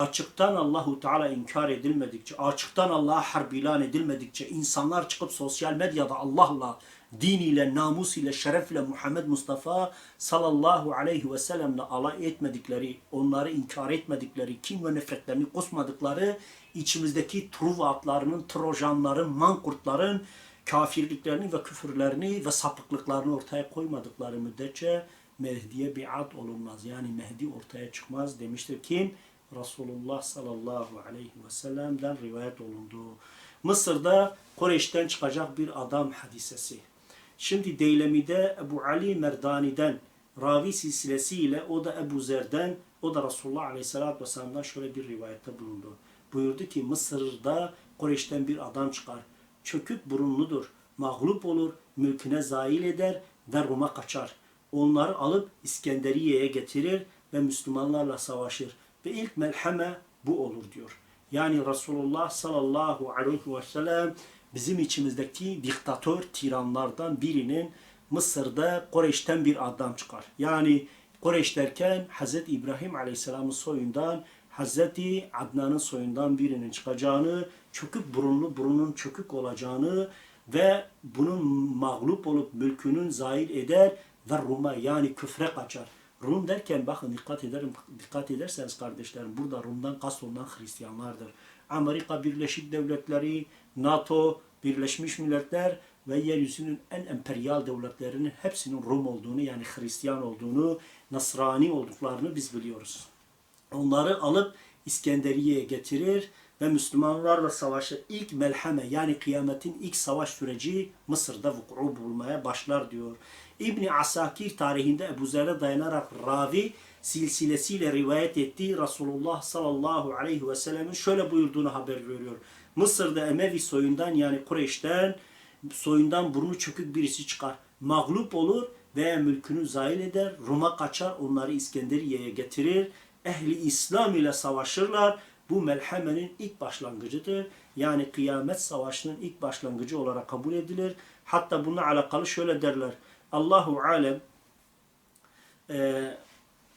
açıktan Allahu Teala inkar edilmedikçe, açıktan Allah'a harp ilan edilmedikçe insanlar çıkıp sosyal medyada Allah'la, din ile, namus ile, şeref ile Muhammed Mustafa sallallahu aleyhi ve sellemle alay etmedikleri, onları inkar etmedikleri, kim ve nefretlerini kusmadıkları, içimizdeki truvatlarının, trojanların, mankurtların kafirliklerini ve küfürlerini ve sapıklıklarını ortaya koymadıkları müddetçe Mehdi'ye biat olunmaz. Yani Mehdi ortaya çıkmaz demiştir. Kim? Resulullah sallallahu aleyhi ve sellem'den rivayet olundu. Mısır'da Kureyş'ten çıkacak bir adam hadisesi. Şimdi Deylemi'de Ebu Ali Merdani'den ravi silsilesiyle o da Ebu Zer'den o da Resulullah Aleyhisselatü Vesselam'dan şöyle bir rivayette bulundu. Buyurdu ki Mısır'da Kureyş'ten bir adam çıkar. Çökük burunludur. Mağlup olur, mülküne zail eder ve Rum'a kaçar. Onları alıp İskenderiye'ye getirir ve Müslümanlarla savaşır. Ve ilk melheme bu olur diyor. Yani Resulullah sallallahu aleyhi ve sellem bizim içimizdeki diktatör tiranlardan birinin Mısır'da Kureyş'ten bir adam çıkar. Yani Kureyş derken Hz. İbrahim Aleyhisselam'ın soyundan Hz. Adnan'ın soyundan birinin çıkacağını, çökük burunlu burunun çökük olacağını ve bunun mağlup olup mülkünün zahir eder ve Rum'a yani küfre kaçar. Rum derken bakın dikkat ederim dikkat ederseniz kardeşlerim burada Rum'dan kastolunan Hristiyanlardır. Amerika Birleşik Devletleri, NATO, Birleşmiş Milletler ve yeryüzünün en emperyal devletlerinin hepsinin Rum olduğunu yani Hristiyan olduğunu, Nasrani olduklarını biz biliyoruz. Onları alıp İskenderiye'ye getirir ve Müslümanlarla savaşı ilk melheme yani kıyametin ilk savaş süreci Mısır'da vuku bulmaya başlar diyor. İbni Asakir tarihinde Ebu Zer'e dayanarak ravi silsilesiyle rivayet ettiği Resulullah sallallahu aleyhi ve sellemin şöyle buyurduğunu haber veriyor. Mısır'da Emevi soyundan yani Kureyş'ten soyundan burnu çökük birisi çıkar. Mağlup olur veya mülkünü zahil eder. Rum'a kaçar onları İskenderiye'ye getirir. Ehli İslam ile savaşırlar. Bu melhemenin ilk başlangıcıdır. Yani kıyamet savaşının ilk başlangıcı olarak kabul edilir. Hatta bununla alakalı şöyle derler. Allahu alem e,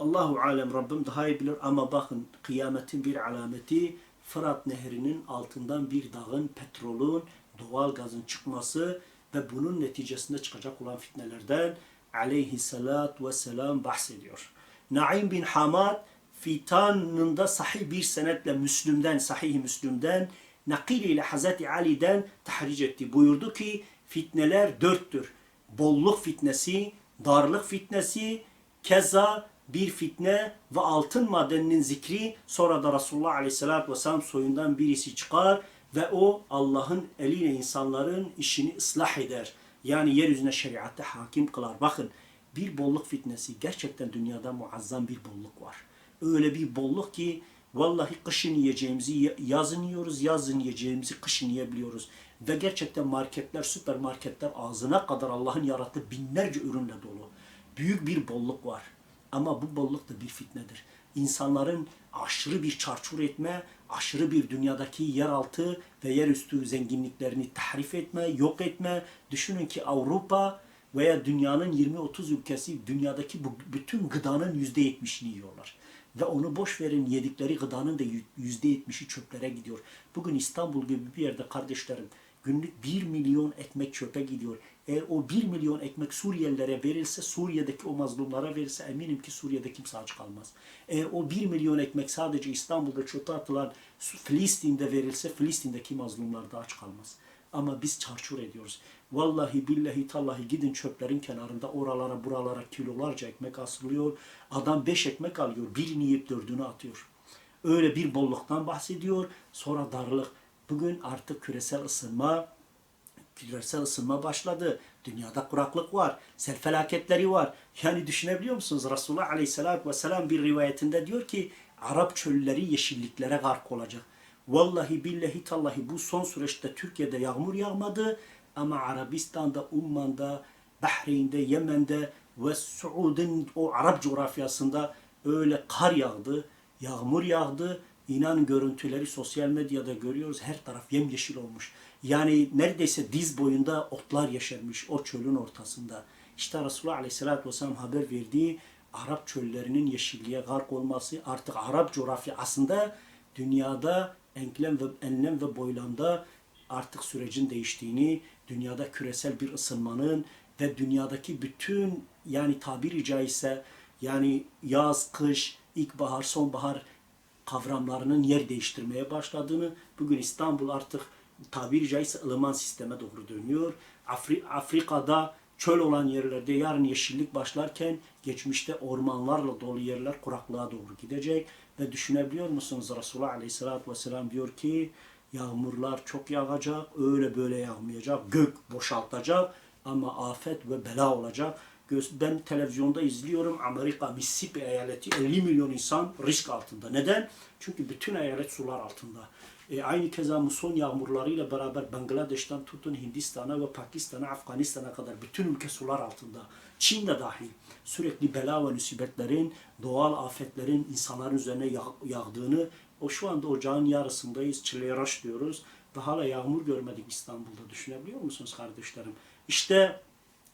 Allahu alem Rabbim daha iyi bilir ama bakın kıyametin bir alameti Fırat Nehri'nin altından bir dağın, petrolün, doğal gazın çıkması ve bunun neticesinde çıkacak olan fitnelerden aleyhissalat ve selam bahsediyor. Naim bin Hamad fitanında sahih bir senetle Müslüm'den, sahih Müslüm'den nakil ile Hazreti Ali'den tahric etti. Buyurdu ki fitneler dörttür. Bolluk fitnesi, darlık fitnesi, keza bir fitne ve altın madeninin zikri sonra da Resulullah Aleyhisselatü Vesselam soyundan birisi çıkar ve o Allah'ın eliyle insanların işini ıslah eder. Yani yeryüzüne şeriatte hakim kılar. Bakın bir bolluk fitnesi gerçekten dünyada muazzam bir bolluk var. Öyle bir bolluk ki vallahi kışın yiyeceğimizi yazın yiyoruz, yazın yiyeceğimizi kışın yiyebiliyoruz. Ve gerçekten marketler, süpermarketler ağzına kadar Allah'ın yarattığı binlerce ürünle dolu. Büyük bir bolluk var. Ama bu bolluk da bir fitnedir. İnsanların aşırı bir çarçur etme, aşırı bir dünyadaki yeraltı ve yerüstü zenginliklerini tahrif etme, yok etme. Düşünün ki Avrupa veya dünyanın 20-30 ülkesi dünyadaki bu bütün gıdanın %70'ini yiyorlar. Ve onu boş verin yedikleri gıdanın da %70'i çöplere gidiyor. Bugün İstanbul gibi bir yerde kardeşlerim günlük 1 milyon ekmek çöpe gidiyor. Eğer o 1 milyon ekmek Suriyelilere verilse, Suriye'deki o mazlumlara verilse eminim ki Suriye'de kimse aç kalmaz. Eğer o 1 milyon ekmek sadece İstanbul'da çöpe atılan Filistin'de verilse, Filistin'deki mazlumlar da aç kalmaz. Ama biz çarçur ediyoruz. Vallahi billahi tallahi gidin çöplerin kenarında oralara buralara kilolarca ekmek asılıyor. Adam beş ekmek alıyor. Birini yiyip dördünü atıyor. Öyle bir bolluktan bahsediyor. Sonra darlık. Bugün artık küresel ısınma küresel ısınma başladı. Dünyada kuraklık var. Sel felaketleri var. Yani düşünebiliyor musunuz? Resulullah Aleyhisselatü Vesselam bir rivayetinde diyor ki Arap çölleri yeşilliklere gark olacak. Vallahi billahi tallahi bu son süreçte Türkiye'de yağmur yağmadı ama Arabistan'da, Umman'da, Bahreyn'de, Yemen'de ve Suud'un o Arap coğrafyasında öyle kar yağdı, yağmur yağdı. İnan görüntüleri sosyal medyada görüyoruz. Her taraf yemyeşil olmuş. Yani neredeyse diz boyunda otlar yeşermiş o çölün ortasında. İşte Resulullah Aleyhisselatü Vesselam haber verdiği Arap çöllerinin yeşilliğe gark olması artık Arap coğrafya aslında dünyada enklem ve enlem ve boylamda artık sürecin değiştiğini, dünyada küresel bir ısınmanın ve dünyadaki bütün yani tabiri caizse yani yaz, kış, ilkbahar, sonbahar kavramlarının yer değiştirmeye başladığını, bugün İstanbul artık tabiri caizse ılıman sisteme doğru dönüyor. Afri- Afrika'da çöl olan yerlerde yarın yeşillik başlarken geçmişte ormanlarla dolu yerler kuraklığa doğru gidecek. Ve düşünebiliyor musunuz Resulullah Aleyhisselatü Vesselam diyor ki yağmurlar çok yağacak, öyle böyle yağmayacak, gök boşaltacak ama afet ve bela olacak. Ben televizyonda izliyorum Amerika Mississippi eyaleti 50 milyon insan risk altında. Neden? Çünkü bütün eyalet sular altında. E, aynı keza muson yağmurlarıyla beraber Bangladeş'ten tutun Hindistan'a ve Pakistan'a, Afganistan'a kadar bütün ülke sular altında. Çin de dahil. Sürekli bela ve musibetlerin, doğal afetlerin insanların üzerine yağ- yağdığını, o şu anda ocağın yarısındayız, çileyraş diyoruz ve hala yağmur görmedik İstanbul'da. Düşünebiliyor musunuz kardeşlerim? İşte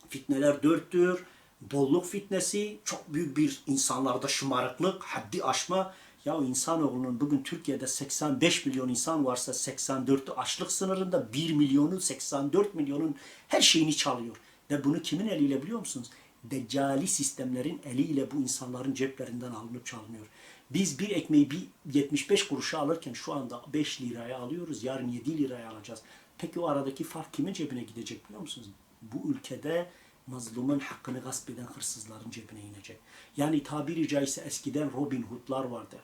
fitneler dörttür. Bolluk fitnesi, çok büyük bir insanlarda şımarıklık, haddi aşma. Ya insanoğlunun bugün Türkiye'de 85 milyon insan varsa 84'ü açlık sınırında 1 milyonu 84 milyonun her şeyini çalıyor. Ve bunu kimin eliyle biliyor musunuz? Deccali sistemlerin eliyle bu insanların ceplerinden alınıp çalınıyor. Biz bir ekmeği bir 75 kuruşa alırken şu anda 5 liraya alıyoruz. Yarın 7 liraya alacağız. Peki o aradaki fark kimin cebine gidecek biliyor musunuz? Bu ülkede mazlumun hakkını gasp eden hırsızların cebine inecek. Yani tabiri caizse eskiden Robin Hood'lar vardı.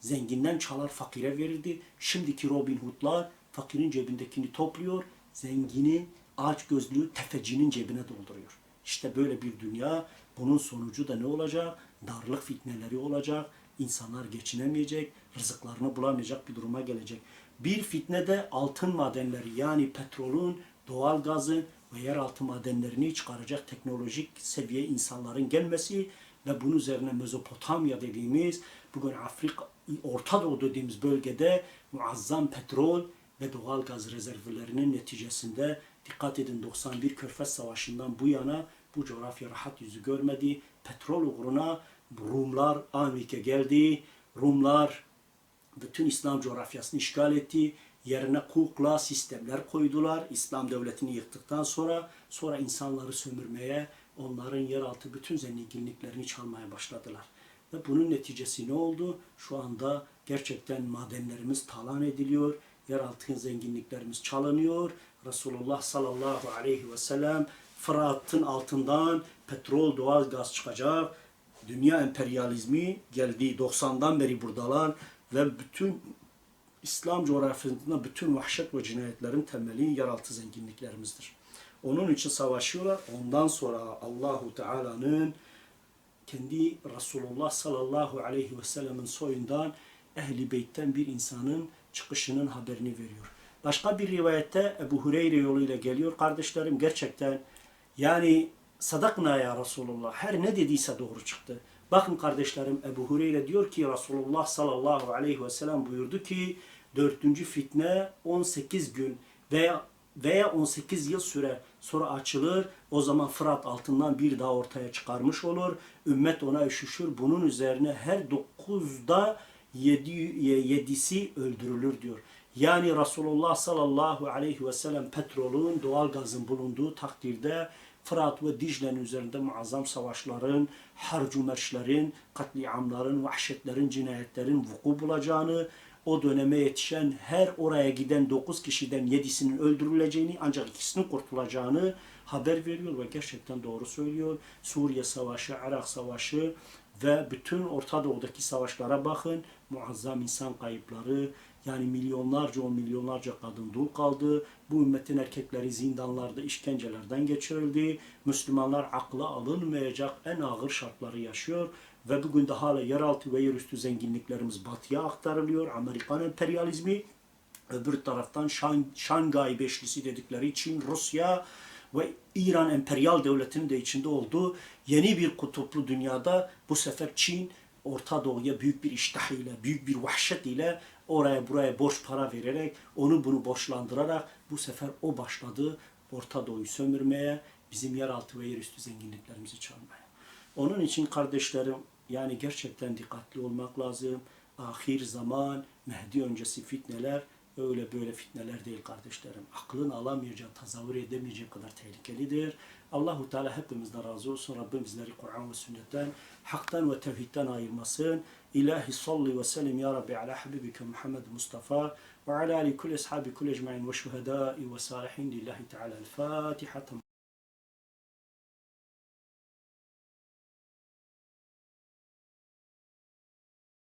Zenginden çalar fakire verirdi. Şimdiki Robin Hood'lar fakirin cebindekini topluyor. Zengini ağaç gözlüğü tefecinin cebine dolduruyor. İşte böyle bir dünya. Bunun sonucu da ne olacak? Darlık fitneleri olacak. İnsanlar geçinemeyecek, rızıklarını bulamayacak bir duruma gelecek. Bir fitne de altın madenleri yani petrolün, doğal gazın ve yeraltı madenlerini çıkaracak teknolojik seviye insanların gelmesi ve bunun üzerine Mezopotamya dediğimiz bugün Afrika, Orta Doğu dediğimiz bölgede muazzam petrol ve doğal gaz rezervlerinin neticesinde dikkat edin 91 Körfez Savaşı'ndan bu yana bu coğrafya rahat yüzü görmedi. Petrol uğruna Rumlar Amerika geldi. Rumlar bütün İslam coğrafyasını işgal etti. Yerine kukla sistemler koydular. İslam devletini yıktıktan sonra sonra insanları sömürmeye, onların yeraltı bütün zenginliklerini çalmaya başladılar. Ve bunun neticesi ne oldu? Şu anda gerçekten madenlerimiz talan ediliyor. Yeraltı zenginliklerimiz çalınıyor. Resulullah sallallahu aleyhi ve sellem Fırat'ın altından petrol, doğal gaz çıkacak. Dünya emperyalizmi geldi 90'dan beri buradalar ve bütün İslam coğrafyasında bütün vahşet ve cinayetlerin temeli yeraltı zenginliklerimizdir. Onun için savaşıyorlar. Ondan sonra Allahu Teala'nın kendi Resulullah sallallahu aleyhi ve sellemin soyundan ehli beytten bir insanın çıkışının haberini veriyor. Başka bir rivayette Ebu Hureyre yoluyla geliyor. Kardeşlerim gerçekten yani sadakna ya Resulullah. Her ne dediyse doğru çıktı. Bakın kardeşlerim Ebu Hureyre diyor ki Resulullah sallallahu aleyhi ve sellem buyurdu ki dördüncü fitne 18 gün veya veya 18 yıl süre sonra açılır. O zaman Fırat altından bir daha ortaya çıkarmış olur. Ümmet ona üşüşür. Bunun üzerine her dokuzda yedi, yedisi öldürülür diyor. Yani Resulullah sallallahu aleyhi ve sellem petrolün, doğal gazın bulunduğu takdirde Fırat ve Dicle'nin üzerinde muazzam savaşların, harcumerşlerin, katliamların, vahşetlerin, cinayetlerin vuku bulacağını, o döneme yetişen her oraya giden 9 kişiden 7'sinin öldürüleceğini ancak ikisinin kurtulacağını haber veriyor ve gerçekten doğru söylüyor. Suriye Savaşı, Irak Savaşı ve bütün Orta Doğu'daki savaşlara bakın. Muazzam insan kayıpları, yani milyonlarca on milyonlarca kadın dul kaldı. Bu ümmetin erkekleri zindanlarda işkencelerden geçirildi. Müslümanlar akla alınmayacak en ağır şartları yaşıyor. Ve bugün de hala yeraltı ve yerüstü zenginliklerimiz batıya aktarılıyor. Amerikan emperyalizmi öbür taraftan Şang Şangay Beşlisi dedikleri Çin, Rusya ve İran emperyal devletinin de içinde olduğu yeni bir kutuplu dünyada bu sefer Çin Orta Doğu'ya büyük bir iştah ile, büyük bir vahşet ile oraya buraya borç para vererek, onu bunu borçlandırarak bu sefer o başladı Orta Doğu'yu sömürmeye, bizim yeraltı ve yerüstü zenginliklerimizi çalmaya. Onun için kardeşlerim yani gerçekten dikkatli olmak lazım. ahir zaman, Mehdi öncesi fitneler öyle böyle fitneler değil kardeşlerim. Aklın alamayacağı, tasavvur edemeyeceği kadar tehlikelidir. Allahu Teala hepimizden razı olsun. Rabbim bizleri Kur'an ve sünnetten, haktan ve tevhidden ayırmasın. İlahi salli ve sellim ya Rabbi ala habibike Muhammed Mustafa ve ala ali kulli ashabi kulli ecmain ve şuhedai ve salihin lillahi Teala. El Fatiha.